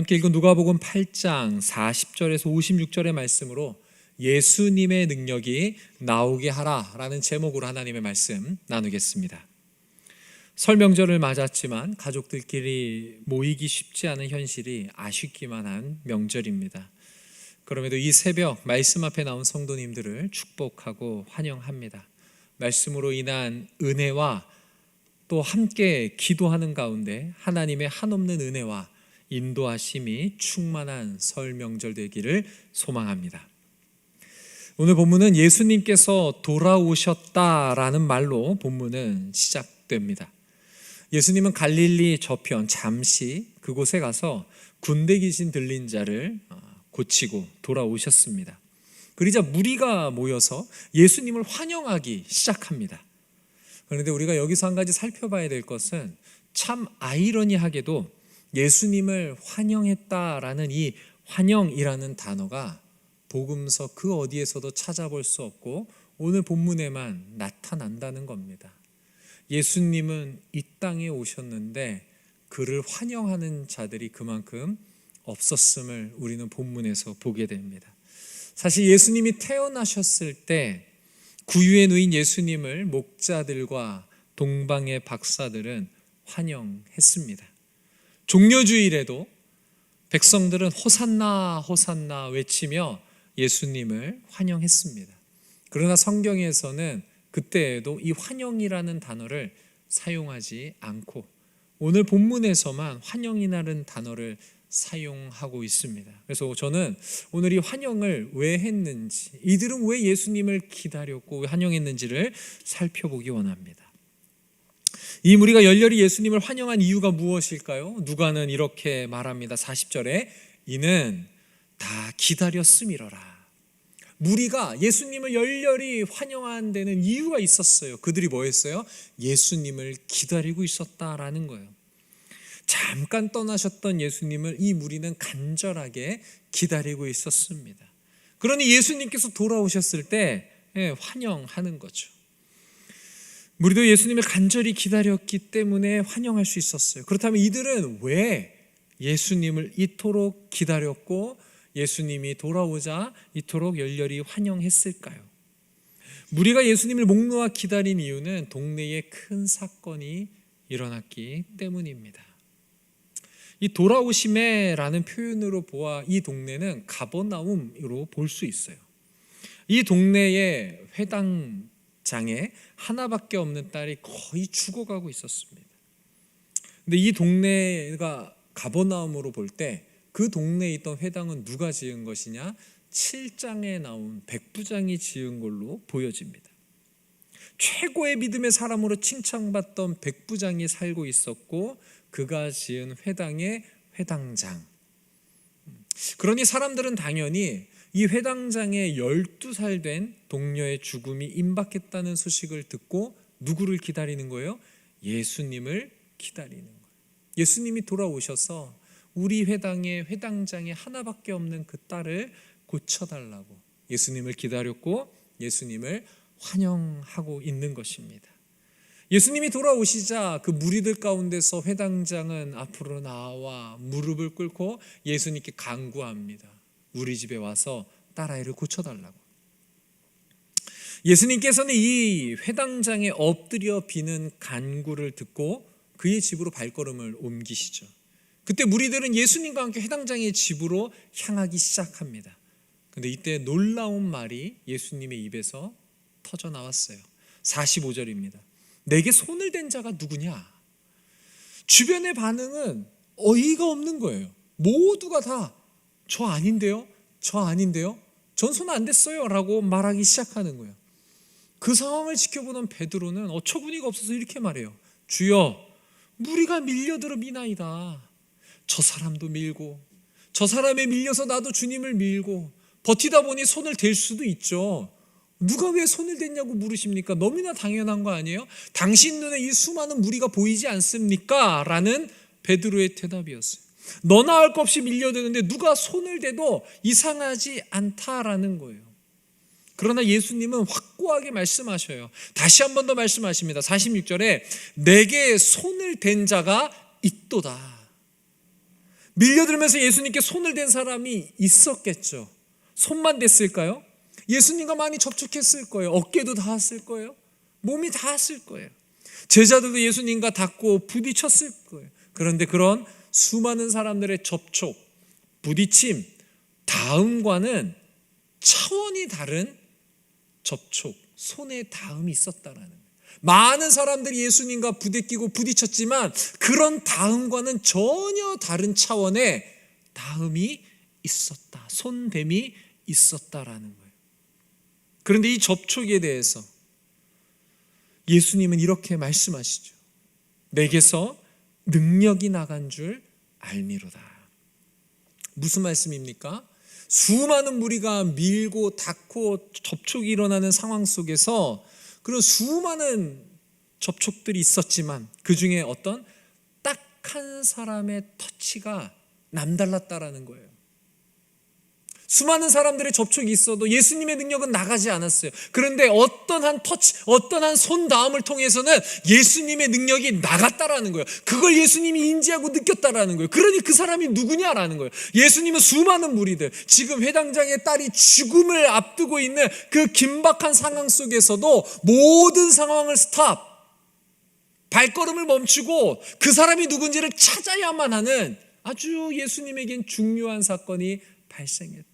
함께 읽은 누가복음 8장 40절에서 56절의 말씀으로 예수님의 능력이 나오게 하라라는 제목으로 하나님의 말씀 나누겠습니다. 설 명절을 맞았지만 가족들끼리 모이기 쉽지 않은 현실이 아쉽기만 한 명절입니다. 그럼에도 이 새벽 말씀 앞에 나온 성도님들을 축복하고 환영합니다. 말씀으로 인한 은혜와 또 함께 기도하는 가운데 하나님의 한없는 은혜와 인도하심이 충만한 설 명절 되기를 소망합니다. 오늘 본문은 예수님께서 돌아오셨다라는 말로 본문은 시작됩니다. 예수님은 갈릴리 저편 잠시 그곳에 가서 군대 귀신 들린 자를 어, 고치고 돌아오셨습니다. 그러자 무리가 모여서 예수님을 환영하기 시작합니다. 그런데 우리가 여기서 한 가지 살펴봐야 될 것은 참 아이러니하게도 예수님을 환영했다라는 이 환영이라는 단어가 복음서 그 어디에서도 찾아볼 수 없고 오늘 본문에만 나타난다는 겁니다. 예수님은 이 땅에 오셨는데 그를 환영하는 자들이 그만큼 없었음을 우리는 본문에서 보게 됩니다. 사실 예수님이 태어나셨을 때 구유에 누인 예수님을 목자들과 동방의 박사들은 환영했습니다. 종려주일에도 백성들은 호산나 호산나 외치며 예수님을 환영했습니다. 그러나 성경에서는 그때에도 이 환영이라는 단어를 사용하지 않고 오늘 본문에서만 환영이라는 단어를 사용하고 있습니다. 그래서 저는 오늘 이 환영을 왜 했는지, 이들은 왜 예수님을 기다렸고 환영했는지를 살펴보기 원합니다. 이 무리가 열렬히 예수님을 환영한 이유가 무엇일까요? 누가는 이렇게 말합니다. 40절에 이는 다 기다렸음이로라. 무리가 예수님을 열렬히 환영한 데는 이유가 있었어요. 그들이 뭐 했어요? 예수님을 기다리고 있었다라는 거예요. 잠깐 떠나셨던 예수님을 이 무리는 간절하게 기다리고 있었습니다. 그러니 예수님께서 돌아오셨을 때 예, 환영하는 거죠. 우리도 예수님을 간절히 기다렸기 때문에 환영할 수 있었어요. 그렇다면 이들은 왜 예수님을 이토록 기다렸고 예수님이 돌아오자 이토록 열렬히 환영했을까요? 무리가 예수님을 목 놓아 기다린 이유는 동네에 큰 사건이 일어났기 때문입니다. 이 돌아오심에라는 표현으로 보아 이 동네는 가버나움으로 볼 수 있어요. 이 동네의 회당 장에 하나밖에 없는 딸이 거의 죽어가고 있었습니다. 근데 이 동네가 가버나움으로 볼 때 그 동네에 있던 회당은 누가 지은 것이냐? 7장에 나온 백부장이 지은 걸로 보여집니다. 최고의 믿음의 사람으로 칭찬받던 백부장이 살고 있었고 그가 지은 회당의 회당장. 그러니 사람들은 당연히 이 회당장에 12살 된 동료의 죽음이 임박했다는 소식을 듣고 누구를 기다리는 거예요? 예수님을 기다리는 거예요. 예수님이 돌아오셔서 우리 회당의 회당장에 하나밖에 없는 그 딸을 고쳐달라고 예수님을 기다렸고 예수님을 환영하고 있는 것입니다. 예수님이 돌아오시자 그 무리들 가운데서 회당장은 앞으로 나와 무릎을 꿇고 예수님께 간구합니다. 우리 집에 와서 딸아이를 고쳐달라고. 예수님께서는 이 회당장에 엎드려 비는 간구를 듣고 그의 집으로 발걸음을 옮기시죠. 그때 무리들은 예수님과 함께 회당장의 집으로 향하기 시작합니다. 근데 이때 놀라운 말이 예수님의 입에서 터져 나왔어요. 45절입니다. 내게 손을 댄 자가 누구냐? 주변의 반응은 어이가 없는 거예요. 모두가 다 저 아닌데요? 저 아닌데요? 전 손 안 댔어요. 라고 말하기 시작하는 거예요. 그 상황을 지켜보는 베드로는 어처구니가 없어서 이렇게 말해요. 주여, 무리가 밀려들어 미나이다. 저 사람도 밀고, 저 사람에 밀려서 나도 주님을 밀고, 버티다 보니 손을 댈 수도 있죠. 누가 왜 손을 댔냐고 물으십니까? 너무나 당연한 거 아니에요? 당신 눈에 이 수많은 무리가 보이지 않습니까? 라는 베드로의 대답이었어요. 너나 할 것 없이 밀려드는데 누가 손을 대도 이상하지 않다라는 거예요. 그러나 예수님은 확고하게 말씀하셔요. 다시 한 번 더 말씀하십니다. 46절에 내게 손을 댄 자가 있도다. 밀려들면서 예수님께 손을 댄 사람이 있었겠죠. 손만 댔을까요? 예수님과 많이 접촉했을 거예요. 어깨도 닿았을 거예요. 몸이 닿았을 거예요. 제자들도 예수님과 닿고 부딪혔을 거예요. 그런데 그런 수많은 사람들의 접촉, 부딪힘, 다음과는 차원이 다른 접촉, 손에 닿음이 있었다라는 거예요. 많은 사람들이 예수님과 부대끼고 부딪혔지만 그런 다음과는 전혀 다른 차원의 다음이 있었다. 손됨이 있었다라는 거예요. 그런데 이 접촉에 대해서 예수님은 이렇게 말씀하시죠. 내게서 능력이 나간 줄 알미로다. 무슨 말씀입니까? 수많은 무리가 밀고 닫고 접촉이 일어나는 상황 속에서 그런 수많은 접촉들이 있었지만 그 중에 어떤 딱 한 사람의 터치가 남달랐다라는 거예요. 수많은 사람들의 접촉이 있어도 예수님의 능력은 나가지 않았어요. 그런데 어떤 한 터치, 어떤 한손 닿음을 통해서는 예수님의 능력이 나갔다라는 거예요. 그걸 예수님이 인지하고 느꼈다라는 거예요. 그러니 그 사람이 누구냐라는 거예요. 예수님은 수많은 무리들, 지금 회당장의 딸이 죽음을 앞두고 있는 그 긴박한 상황 속에서도 모든 상황을 스탑, 발걸음을 멈추고 그 사람이 누군지를 찾아야만 하는 아주 예수님에겐 중요한 사건이 발생했다.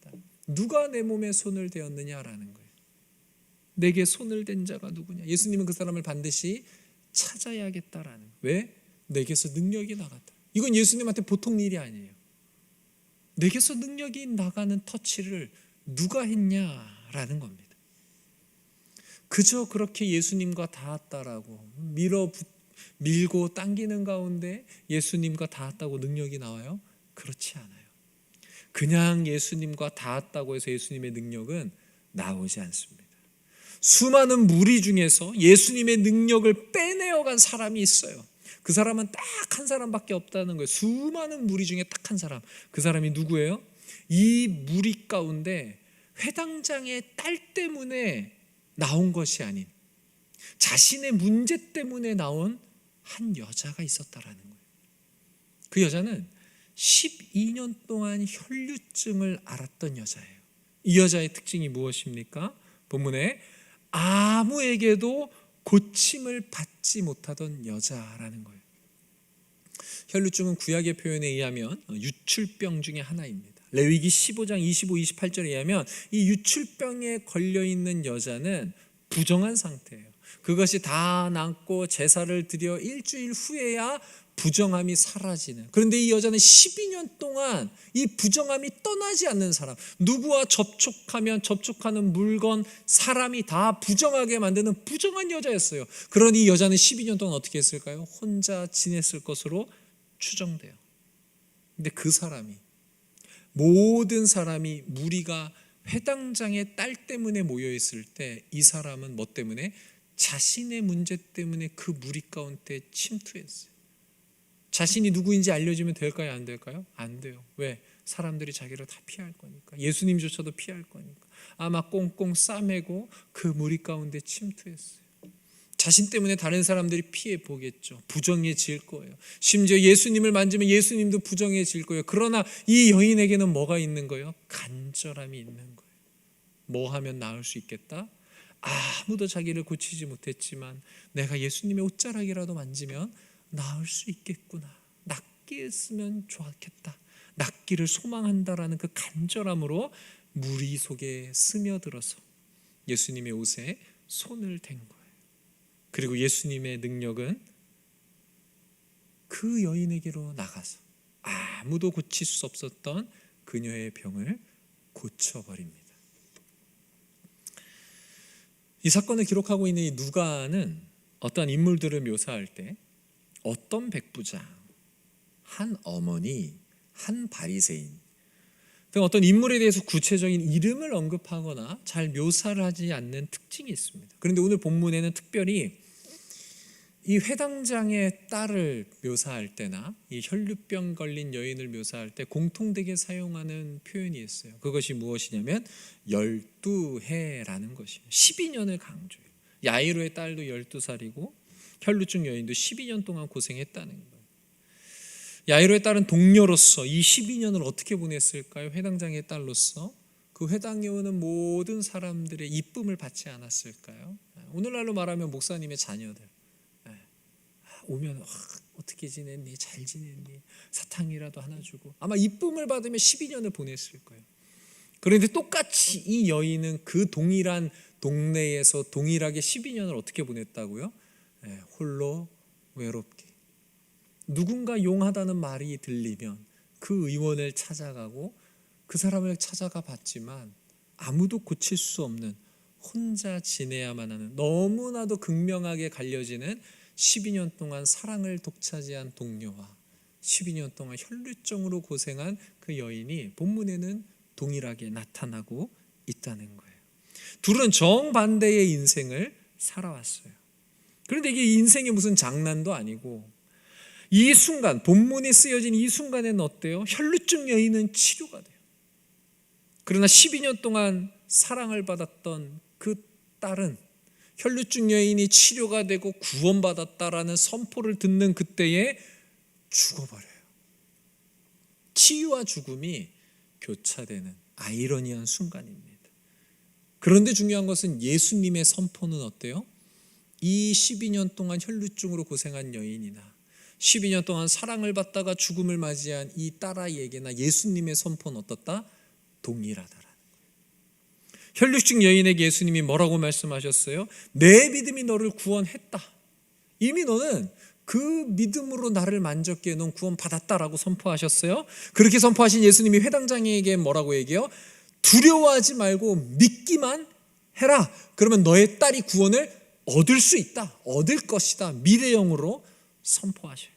누가 내 몸에 손을 대었느냐라는 거예요. 내게 손을 댄 자가 누구냐? 예수님은 그 사람을 반드시 찾아야겠다라는 거예요. 왜? 내게서 능력이 나갔다. 이건 예수님한테 보통 일이 아니에요. 내게서 능력이 나가는 터치를 누가 했냐라는 겁니다. 그저 그렇게 예수님과 닿았다라고 밀어 밀고 당기는 가운데 예수님과 닿았다고 능력이 나와요? 그렇지 않아요. 그냥 예수님과 닿았다고 해서 예수님의 능력은 나오지 않습니다. 수많은 무리 중에서 예수님의 능력을 빼내어간 사람이 있어요. 그 사람은 딱 한 사람밖에 없다는 거예요. 수많은 무리 중에 딱 한 사람. 그 사람이 누구예요? 이 무리 가운데 회당장의 딸 때문에 나온 것이 아닌 자신의 문제 때문에 나온 한 여자가 있었다라는 거예요. 그 여자는 12년 동안 혈류증을 앓았던 여자예요. 이 여자의 특징이 무엇입니까? 본문에 아무에게도 고침을 받지 못하던 여자라는 거예요. 혈류증은 구약의 표현에 의하면 유출병 중의 하나입니다. 레위기 15장 25, 28절에 의하면 이 유출병에 걸려 있는 여자는 부정한 상태예요. 그것이 다 낫고 제사를 드려 일주일 후에야 부정함이 사라지는. 그런데 이 여자는 12년 동안 이 부정함이 떠나지 않는 사람. 누구와 접촉하면 접촉하는 물건, 사람이 다 부정하게 만드는 부정한 여자였어요. 그러니 이 여자는 12년 동안 어떻게 했을까요? 혼자 지냈을 것으로 추정돼요. 근데 그 사람이 모든 사람이 무리가 회당장의 딸 때문에 모여 있을 때 이 사람은 뭐 때문에 자신의 문제 때문에 그 무리 가운데 침투했어요. 자신이 누구인지 알려주면 될까요? 안 될까요? 안 돼요. 왜? 사람들이 자기를 다 피할 거니까. 예수님조차도 피할 거니까. 아마 꽁꽁 싸매고 그 무리 가운데 침투했어요. 자신 때문에 다른 사람들이 피해 보겠죠. 부정해질 거예요. 심지어 예수님을 만지면 예수님도 부정해질 거예요. 그러나 이 여인에게는 뭐가 있는 거예요? 간절함이 있는 거예요. 뭐 하면 나을 수 있겠다? 아무도 자기를 고치지 못했지만 내가 예수님의 옷자락이라도 만지면 나을 수 있겠구나. 낫게 했으면 좋았겠다. 낫기를 소망한다라는 그 간절함으로 무리 속에 스며들어서 예수님의 옷에 손을 댄 거예요. 그리고 예수님의 능력은 그 여인에게로 나가서 아무도 고칠 수 없었던 그녀의 병을 고쳐버립니다. 이 사건을 기록하고 있는 이 누가는 어떤 인물들을 묘사할 때 어떤 백부장, 한 어머니, 한 바리새인 등 어떤 인물에 대해서 구체적인 이름을 언급하거나 잘 묘사를 하지 않는 특징이 있습니다. 그런데 오늘 본문에는 특별히 이 회당장의 딸을 묘사할 때나 이 혈류병 걸린 여인을 묘사할 때 공통되게 사용하는 표현이 있어요. 그것이 무엇이냐면 열두 해라는 것이에요. 12년을 강조해요. 야이로의 딸도 12살이고 혈루증 여인도 12년 동안 고생했다는 거예요. 야이로의 딸은 동료로서 이 12년을 어떻게 보냈을까요? 회당장의 딸로서 그 회당에 오는 모든 사람들의 이쁨을 받지 않았을까요? 오늘날로 말하면 목사님의 자녀들 예. 오면 와, 어떻게 지냈니? 잘 지냈니? 사탕이라도 하나 주고 아마 이쁨을 받으면 12년을 보냈을 거예요. 그런데 똑같이 이 여인은 그 동일한 동네에서 동일하게 12년을 어떻게 보냈다고요? 예, 홀로 외롭게 누군가 용하다는 말이 들리면 그 의원을 찾아가고 그 사람을 찾아가 봤지만 아무도 고칠 수 없는 혼자 지내야만 하는 너무나도 극명하게 갈려지는 12년 동안 사랑을 독차지한 동료와 12년 동안 혈류증으로 고생한 그 여인이 본문에는 동일하게 나타나고 있다는 거예요. 둘은 정반대의 인생을 살아왔어요. 그런데 이게 인생이 무슨 장난도 아니고 이 순간 본문이 쓰여진 이 순간에는 어때요? 혈루증 여인은 치료가 돼요. 그러나 12년 동안 사랑을 받았던 그 딸은 혈루증 여인이 치료가 되고 구원받았다라는 선포를 듣는 그때에 죽어버려요. 치유와 죽음이 교차되는 아이러니한 순간입니다. 그런데 중요한 것은 예수님의 선포는 어때요? 이 12년 동안 혈루증으로 고생한 여인이나 12년 동안 사랑을 받다가 죽음을 맞이한 이 딸아이에게나 예수님의 선포는 어떻다? 동일하다라는 거예요. 혈육증 여인에게 예수님이 뭐라고 말씀하셨어요? 내 믿음이 너를 구원했다. 이미 너는 그 믿음으로 나를 만졌기에 넌 구원 받았다라고 선포하셨어요. 그렇게 선포하신 예수님이 회당장에게 뭐라고 얘기해요? 두려워하지 말고 믿기만 해라. 그러면 너의 딸이 구원을 얻을 수 있다. 얻을 것이다. 미래형으로 선포하셔요.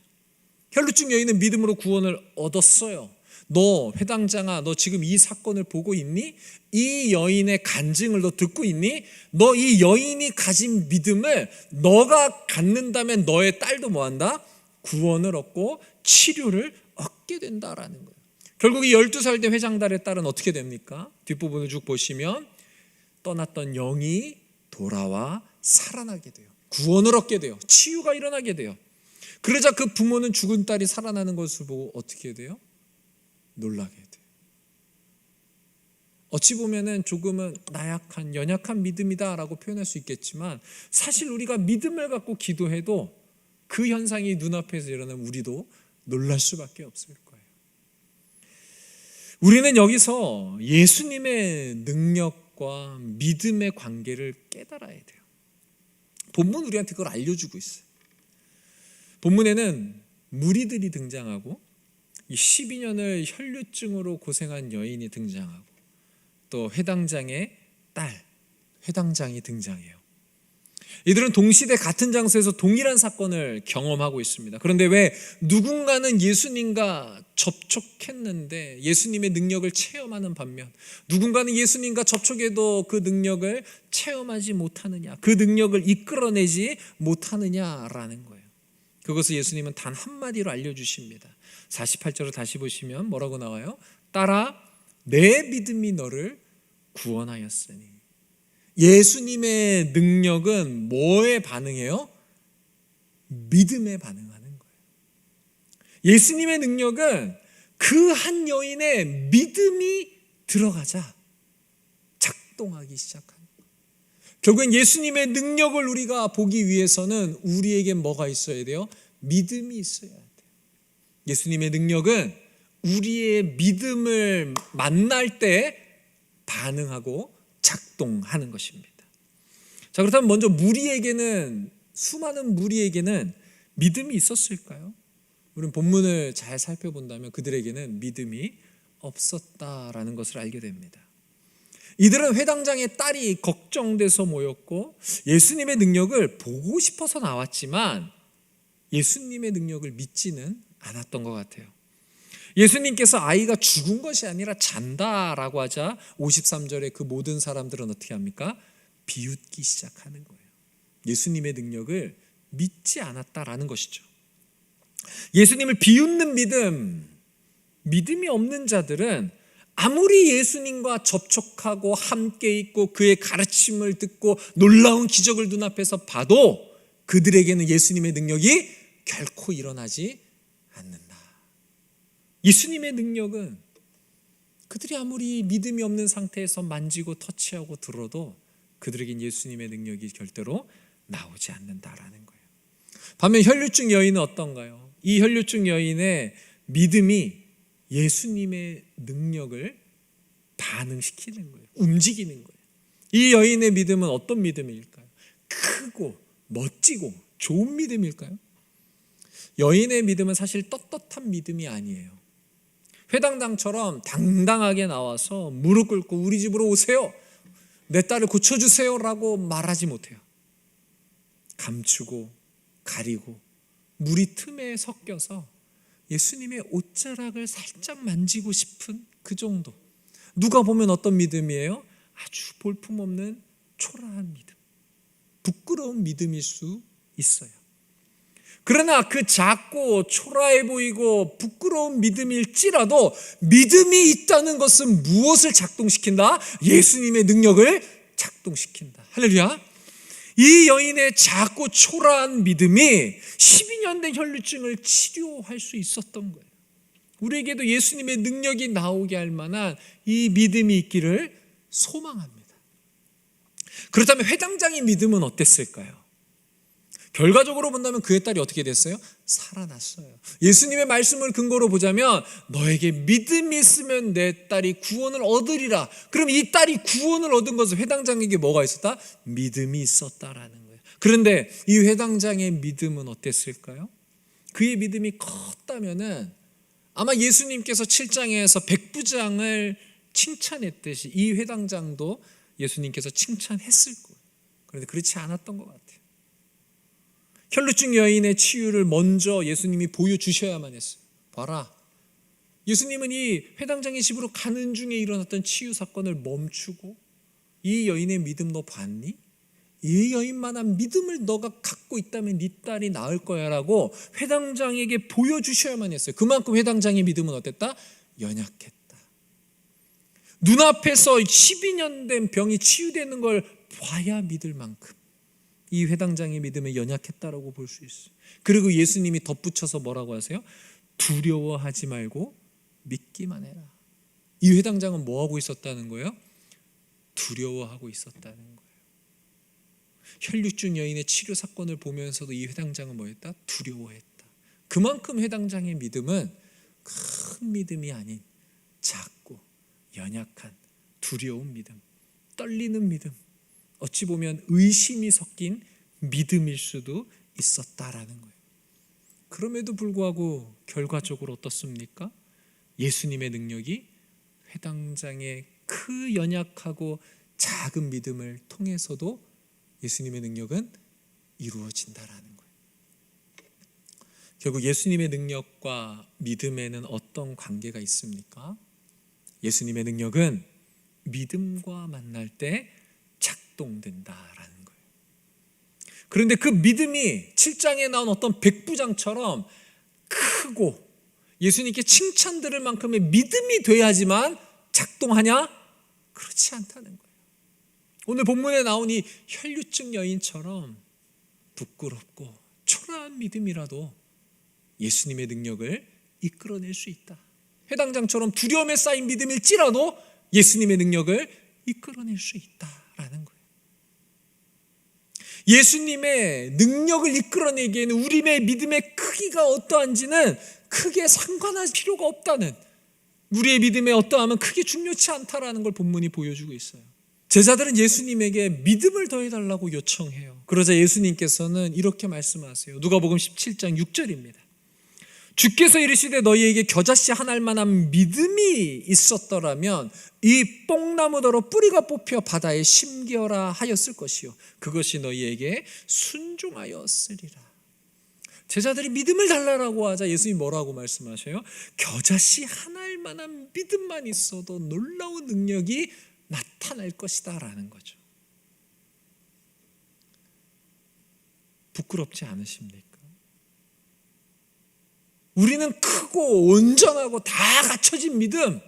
혈루증 여인은 믿음으로 구원을 얻었어요. 너 회당장아, 너 지금 이 사건을 보고 있니? 이 여인의 간증을 너 듣고 있니? 너 이 여인이 가진 믿음을 너가 갖는다면 너의 딸도 뭐한다? 구원을 얻고 치료를 얻게 된다라는 거예요. 결국 이 12살 된 회장달의 딸은 어떻게 됩니까? 뒷부분을 쭉 보시면 떠났던 영이 돌아와 살아나게 돼요. 구원을 얻게 돼요. 치유가 일어나게 돼요. 그러자 그 부모는 죽은 딸이 살아나는 것을 보고 어떻게 돼요? 놀라게 돼요. 어찌 보면은 조금은 나약한 연약한 믿음이다라고 표현할 수 있겠지만 사실 우리가 믿음을 갖고 기도해도 그 현상이 눈앞에서 일어나면 우리도 놀랄 수밖에 없을 거예요. 우리는 여기서 예수님의 능력과 믿음의 관계를 깨달아야 돼요. 본문 우리한테 그걸 알려주고 있어요. 본문에는 무리들이 등장하고 12년을 혈류증으로 고생한 여인이 등장하고 또 회당장의 딸 회당장이 등장해요. 이들은 동시대 같은 장소에서 동일한 사건을 경험하고 있습니다. 그런데 왜 누군가는 예수님과 접촉했는데 예수님의 능력을 체험하는 반면 누군가는 예수님과 접촉해도 그 능력을 체험하지 못하느냐, 그 능력을 이끌어내지 못하느냐라는 거예요. 그것을 예수님은 단 한마디로 알려주십니다. 48절을 다시 보시면 뭐라고 나와요? 따라 내 믿음이 너를 구원하였으니. 예수님의 능력은 뭐에 반응해요? 믿음에 반응하는 거예요. 예수님의 능력은 그 한 여인의 믿음이 들어가자 작동하기 시작합니다. 결국엔 예수님의 능력을 우리가 보기 위해서는 우리에게 뭐가 있어야 돼요? 믿음이 있어야 돼요. 예수님의 능력은 우리의 믿음을 만날 때 반응하고 작동하는 것입니다. 자, 그렇다면 먼저 무리에게는 수많은 무리에게는 믿음이 있었을까요? 우리는 본문을 잘 살펴본다면 그들에게는 믿음이 없었다라는 것을 알게 됩니다. 이들은 회당장의 딸이 걱정돼서 모였고 예수님의 능력을 보고 싶어서 나왔지만 예수님의 능력을 믿지는 않았던 것 같아요. 예수님께서 아이가 죽은 것이 아니라 잔다라고 하자 53절에 그 모든 사람들은 어떻게 합니까? 비웃기 시작하는 거예요. 예수님의 능력을 믿지 않았다라는 것이죠. 예수님을 비웃는 믿음, 믿음이 없는 자들은 아무리 예수님과 접촉하고 함께 있고 그의 가르침을 듣고 놀라운 기적을 눈앞에서 봐도 그들에게는 예수님의 능력이 결코 일어나지 않는다. 예수님의 능력은 그들이 아무리 믿음이 없는 상태에서 만지고 터치하고 들어도 그들에겐 예수님의 능력이 절대로 나오지 않는다라는 거예요. 반면 혈류증 여인은 어떤가요? 이 혈류증 여인의 믿음이 예수님의 능력을 반응시키는 거예요. 움직이는 거예요. 이 여인의 믿음은 어떤 믿음일까요? 크고 멋지고 좋은 믿음일까요? 여인의 믿음은 사실 떳떳한 믿음이 아니에요. 회당당처럼 당당하게 나와서 무릎 꿇고 우리 집으로 오세요. 내 딸을 고쳐주세요라고 말하지 못해요. 감추고 가리고 물이 틈에 섞여서 예수님의 옷자락을 살짝 만지고 싶은 그 정도. 누가 보면 어떤 믿음이에요? 아주 볼품없는 초라한 믿음. 부끄러운 믿음일 수 있어요. 그러나 그 작고 초라해 보이고 부끄러운 믿음일지라도 믿음이 있다는 것은 무엇을 작동시킨다? 예수님의 능력을 작동시킨다. 할렐루야. 이 여인의 작고 초라한 믿음이 12년 된 혈류증을 치료할 수 있었던 거예요. 우리에게도 예수님의 능력이 나오게 할 만한 이 믿음이 있기를 소망합니다. 그렇다면 회당장의 믿음은 어땠을까요? 결과적으로 본다면 그의 딸이 어떻게 됐어요? 살아났어요. 예수님의 말씀을 근거로 보자면 너에게 믿음이 있으면 내 딸이 구원을 얻으리라. 그럼 이 딸이 구원을 얻은 것은 회당장에게 뭐가 있었다? 믿음이 있었다라는 거예요. 그런데 이 회당장의 믿음은 어땠을까요? 그의 믿음이 컸다면은 아마 예수님께서 7장에서 백부장을 칭찬했듯이 이 회당장도 예수님께서 칭찬했을 거예요. 그런데 그렇지 않았던 것 같아요. 혈루증 여인의 치유를 먼저 예수님이 보여주셔야만 했어요. 봐라. 예수님은 이 회당장의 집으로 가는 중에 일어났던 치유 사건을 멈추고 이 여인의 믿음 너 봤니? 이 여인만한 믿음을 너가 갖고 있다면 네 딸이 나을 거야라고 회당장에게 보여주셔야만 했어요. 그만큼 회당장의 믿음은 어땠다? 연약했다. 눈앞에서 12년 된 병이 치유되는 걸 봐야 믿을 만큼 이 회당장의 믿음에 연약했다라고 볼 수 있어요. 그리고 예수님이 덧붙여서 뭐라고 하세요? 두려워하지 말고 믿기만 해라. 이 회당장은 뭐 하고 있었다는 거예요? 두려워하고 있었다는 거예요. 혈류증 여인의 치료 사건을 보면서도 이 회당장은 뭐했다? 두려워했다. 그만큼 회당장의 믿음은 큰 믿음이 아닌 작고 연약한 두려운 믿음, 떨리는 믿음, 어찌 보면 의심이 섞인 믿음일 수도 있었다라는 거예요. 그럼에도 불구하고 결과적으로 어떻습니까? 예수님의 능력이 회당장의 그 연약하고 작은 믿음을 통해서도 예수님의 능력은 이루어진다라는 거예요. 결국 예수님의 능력과 믿음에는 어떤 관계가 있습니까? 예수님의 능력은 믿음과 만날 때 작동된다라는 거예요. 그런데 그 믿음이 7장에 나온 어떤 백부장처럼 크고 예수님께 칭찬 들을 만큼의 믿음이 돼야지만 작동하냐? 그렇지 않다는 거예요. 오늘 본문에 나온 이 혈류증 여인처럼 부끄럽고 초라한 믿음이라도 예수님의 능력을 이끌어낼 수 있다. 해당장처럼 두려움에 쌓인 믿음일지라도 예수님의 능력을 이끌어낼 수 있다라는 거예요. 예수님의 능력을 이끌어내기에는 우리의 믿음의 크기가 어떠한지는 크게 상관할 필요가 없다는 우리의 믿음의 어떠함은 크게 중요치 않다라는 걸 본문이 보여주고 있어요. 제자들은 예수님에게 믿음을 더해달라고 요청해요. 그러자 예수님께서는 이렇게 말씀하세요. 누가복음 17장 6절입니다. 주께서 이르시되 너희에게 겨자씨 한 알만한 믿음이 있었더라면 이 뽕나무더러 뿌리가 뽑혀 바다에 심겨라 하였을 것이요 그것이 너희에게 순종하였으리라. 제자들이 믿음을 달라라고 하자 예수님이 뭐라고 말씀하셔요? 겨자씨 한 알만한 믿음만 있어도 놀라운 능력이 나타날 것이다라는 거죠. 부끄럽지 않으십니까? 우리는 크고 온전하고 다 갖춰진 믿음,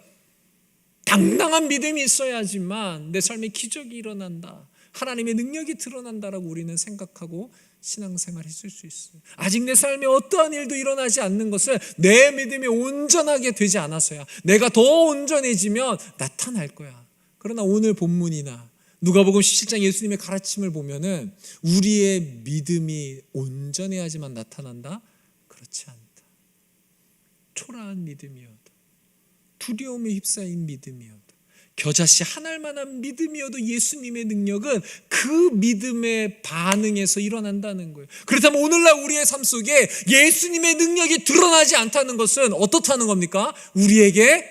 당당한 믿음이 있어야지만 내 삶에 기적이 일어난다. 하나님의 능력이 드러난다라고 우리는 생각하고 신앙생활 했을 수 있어요. 아직 내 삶에 어떠한 일도 일어나지 않는 것을 내 믿음이 온전하게 되지 않아서야 내가 더 온전해지면 나타날 거야. 그러나 오늘 본문이나 누가복음 17장 예수님의 가르침을 보면은 우리의 믿음이 온전해야지만 나타난다? 그렇지 않다. 초라한 믿음이어도 두려움에 휩싸인 믿음이어도 겨자씨 한 알만한 믿음이어도 예수님의 능력은 그 믿음의 반응에서 일어난다는 거예요. 그렇다면 오늘날 우리의 삶 속에 예수님의 능력이 드러나지 않다는 것은 어떻다는 겁니까? 우리에게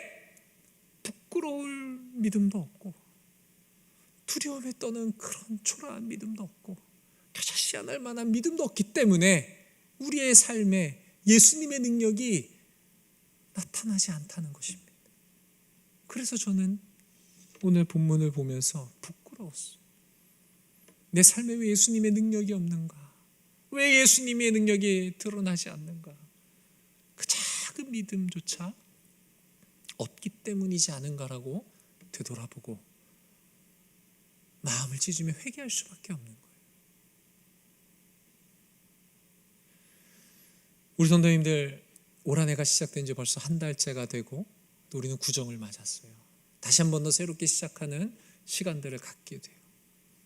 부끄러울 믿음도 없고 두려움에 떠는 그런 초라한 믿음도 없고 겨자씨 안할 만한 믿음도 없기 때문에 우리의 삶에 예수님의 능력이 나타나지 않다는 것입니다. 그래서 저는 오늘 본문을 보면서 부끄러웠어요. 내 삶에 왜 예수님의 능력이 없는가? 왜 예수님의 능력이 드러나지 않는가? 그 작은 믿음조차 없기 때문이지 않은가라고 되돌아보고 마음을 찢으며 회개할 수밖에 없는 거예요. 우리 선도님들 올 한 해가 시작된 지 벌써 한 달째가 되고 또 우리는 구정을 맞았어요. 다시 한 번 더 새롭게 시작하는 시간들을 갖게 돼요.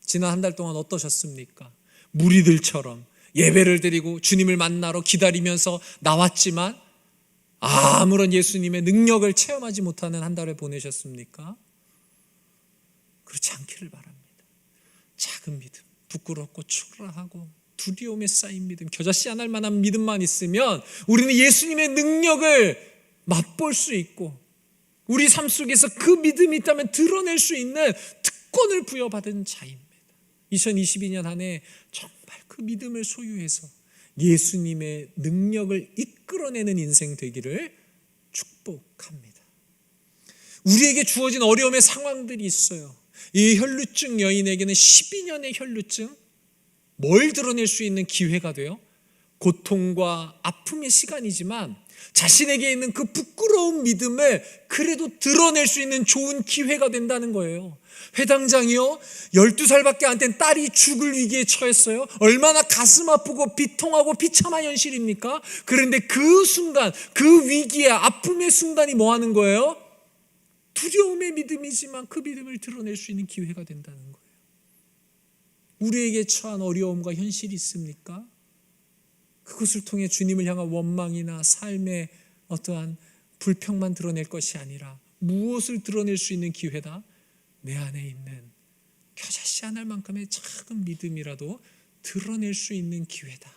지난 한 달 동안 어떠셨습니까? 무리들처럼 예배를 드리고 주님을 만나러 기다리면서 나왔지만 아무런 예수님의 능력을 체험하지 못하는 한 달을 보내셨습니까? 그렇지 않기를 바랍니다. 작은 믿음, 부끄럽고 초라하고 두려움에 쌓인 믿음, 겨자씨 안 할 만한 믿음만 있으면 우리는 예수님의 능력을 맛볼 수 있고 우리 삶 속에서 그 믿음이 있다면 드러낼 수 있는 특권을 부여받은 자입니다. 2022년 한 해 정말 그 믿음을 소유해서 예수님의 능력을 이끌어내는 인생 되기를 축복합니다. 우리에게 주어진 어려움의 상황들이 있어요. 이 혈루증 여인에게는 12년의 혈루증 뭘 드러낼 수 있는 기회가 돼요? 고통과 아픔의 시간이지만 자신에게 있는 그 부끄러운 믿음을 그래도 드러낼 수 있는 좋은 기회가 된다는 거예요. 회당장이요, 12살밖에 안 된 딸이 죽을 위기에 처했어요. 얼마나 가슴 아프고 비통하고 비참한 현실입니까? 그런데 그 순간, 그 위기의 아픔의 순간이 뭐 하는 거예요? 두려움의 믿음이지만 그 믿음을 드러낼 수 있는 기회가 된다는 거예요. 우리에게 처한 어려움과 현실이 있습니까? 그것을 통해 주님을 향한 원망이나 삶의 어떠한 불평만 드러낼 것이 아니라 무엇을 드러낼 수 있는 기회다? 내 안에 있는 겨자씨 하나 만큼의 작은 믿음이라도 드러낼 수 있는 기회다.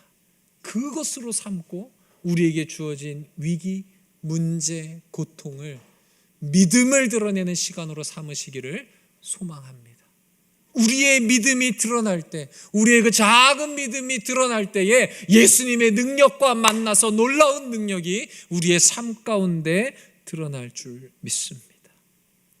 그것으로 삼고 우리에게 주어진 위기, 문제, 고통을 믿음을 드러내는 시간으로 삼으시기를 소망합니다. 우리의 믿음이 드러날 때, 우리의 그 작은 믿음이 드러날 때에 예수님의 능력과 만나서 놀라운 능력이 우리의 삶 가운데 드러날 줄 믿습니다.